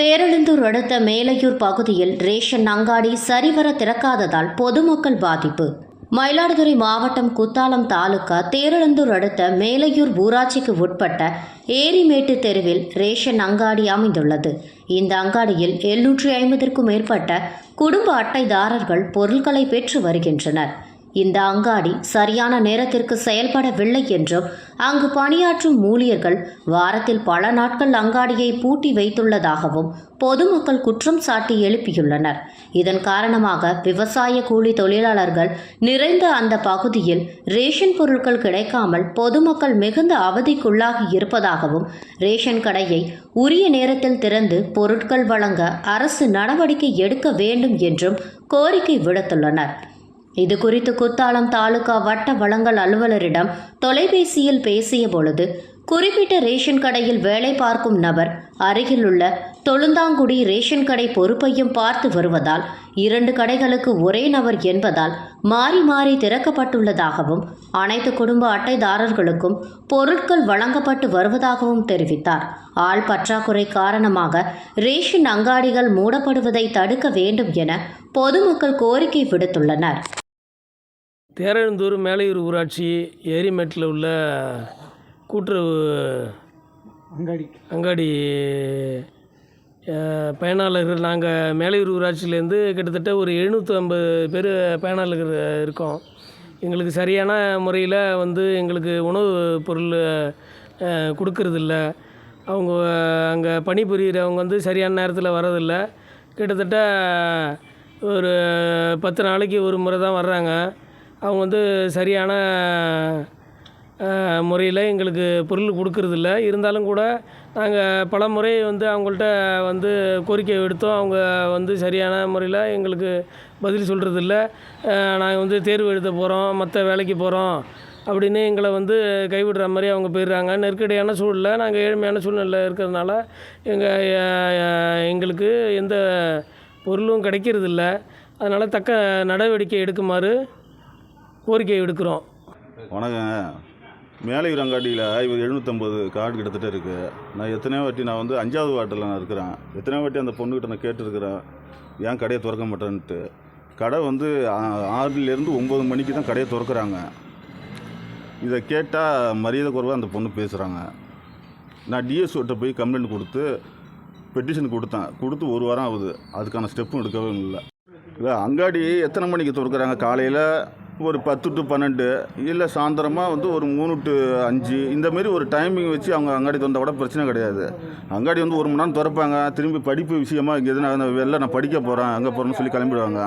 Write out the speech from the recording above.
தேரெழுந்தூர் அடுத்த மேலையூர் பகுதியில் ரேஷன் அங்காடி சரிவர திறக்காததால் பொதுமக்கள் பாதிப்பு. மயிலாடுதுறை மாவட்டம் குத்தாலம் தாலுகா தேரெழுந்தூர் அடுத்த மேலையூர் ஊராட்சிக்கு உட்பட்ட ஏரிமேட்டு தெருவில் ரேஷன் அங்காடி அமைந்துள்ளது. இந்த அங்காடியில் எழுநூற்றி ஐம்பதிற்கும் மேற்பட்ட குடும்ப அட்டைதாரர்கள் பொருட்களை பெற்று வருகின்றனர். இந்த அங்காடி சரியான நேரத்திற்கு செயல்படவில்லை என்றும் அங்கு பணியாற்றும் ஊழியர்கள் வாரத்தில் பல நாட்கள் அங்காடியை பூட்டி வைத்துள்ளதாகவும் பொதுமக்கள் குற்றம் சாட்டி எழுப்பியுள்ளனர். இதன் காரணமாக விவசாய கூலி தொழிலாளர்கள் நிறைந்த அந்த பகுதியில் ரேஷன் பொருட்கள் கிடைக்காமல் பொதுமக்கள் மிகுந்த அவதிக்குள்ளாகி இருப்பதாகவும் ரேஷன் கடையை உரிய நேரத்தில் திறந்து பொருட்கள் வழங்க அரசு நடவடிக்கை எடுக்க வேண்டும் என்றும் கோரிக்கை விடுத்துள்ளனர். இது குறித்து குத்தாலம் தாலுகா வட்ட வளங்கள் அலுவலரிடம் தொலைபேசியில் பேசிய பொழுது குறிப்பிட்ட ரேஷன் கடையில் வேலை பார்க்கும் நபர் அருகிலுள்ள தொழுந்தாங்குடி ரேஷன் கடை பொறுப்பையும் பார்த்து வருவதால் இரண்டு கடைகளுக்கு ஒரே நபர் என்பதால் மாறி மாறி திறக்கப்பட்டுள்ளதாகவும் அனைத்து குடும்ப அட்டைதாரர்களுக்கும் பொருட்கள் வழங்கப்பட்டு வருவதாகவும் தெரிவித்தார். ஆள் பற்றாக்குறை காரணமாக ரேஷன் அங்காடிகள் மூடப்படுவதை தடுக்க வேண்டும் என பொதுமக்கள் கோரிக்கை விடுத்துள்ளனர். தேரெழுந்தூர் மேலையூர் ஊராட்சி ஏரிமேட்டில் உள்ள கூட்டுறவு அங்காடி. அங்காடி பயனாளர்கள் நாங்கள் மேலையூர் ஊராட்சியிலேருந்து கிட்டத்தட்ட ஒரு எழுநூற்றி ஐம்பது பேர் பயனாளர்கள் இருக்கோம். எங்களுக்கு சரியான முறையில் வந்து எங்களுக்கு உணவு பொருள் கொடுக்கறதில்ல. அவங்க அங்கே பணிபுரிகிறவங்க வந்து சரியான நேரத்தில் வரதில்ல கிட்டத்தட்ட ஒரு பத்து நாளைக்கு ஒரு முறை தான் வர்றாங்க. அவங்க வந்து சரியான முறையில் எங்களுக்கு பொருள் கொடுக்கறதில்ல. இருந்தாலும் கூட நாங்கள் பல முறை வந்து அவங்கள்ட்ட வந்து கோரிக்கை விடுத்தோம். அவங்க வந்து சரியான முறையில் எங்களுக்கு பதில் சொல்கிறதில்ல நாங்கள் வந்து தேர்வு எழுத போகிறோம் மற்ற வேலைக்கு போகிறோம் அப்படின்னு எங்களை வந்து கைவிடுற மாதிரி அவங்க போயிடுறாங்க. நெருக்கடியான சூழலில் நாங்கள் ஏழ்மையான சூழ்நிலை இருக்கிறதுனால எங்கள் எங்களுக்கு எந்த பொருளும் கிடைக்கிறதில்ல. அதனால் தக்க நடவடிக்கை எடுக்குமாறு கோரிக்கை விடுக்கிறோம். வணக்கங்க. மேலையூர் அங்காடியில் இவர் எழுநூற்றம்பது கார்டு கிட்டத்தட்ட இருக்குது நான் எத்தனையோ வாட்டி நான் வந்து அஞ்சாவது வார்டில் நான் இருக்கிறேன். எத்தனையோ வாட்டி அந்த பொண்ணுக்கிட்ட நான் கேட்டிருக்கிறேன். ஏன் கடையை திறக்க மாட்டேன்ட்டு. கடை வந்து ஆறிலேருந்து ஆறுலேருந்து ஒம்பது மணிக்கு தான் கடையை திறக்கிறாங்க. இதை கேட்டால் மரியாதை குறைவாக அந்த பொண்ணு பேசுகிறாங்க நான் டிஎஸ்ஓட்ட போய் கம்ப்ளைண்ட் கொடுத்து பெட்டிஷன் கொடுத்தேன். கொடுத்து ஒரு வாரம் ஆகுது. அதுக்கான ஸ்டெப்பும் எடுக்கவே இல்லை இல்லை அங்காடி எத்தனை மணிக்கு திறக்கிறாங்க? காலையில் ஒரு பத்து டு பன்னெண்டு இல்லை சாயந்தரமாக வந்து ஒரு மூணு டு அஞ்சு இந்தமாரி ஒரு டைமிங் வச்சு அவங்க அங்காடி திறந்தா கூட பிரச்சனை கிடையாது. அங்காடி வந்து ஒரு மணி நேரம் திறப்பாங்க திரும்பி படிப்பு விஷயமா இங்கே எதுனா வெளில நான் படிக்க போகிறேன் அங்கே போகிறேன்னு சொல்லி கிளம்பிடுவாங்க.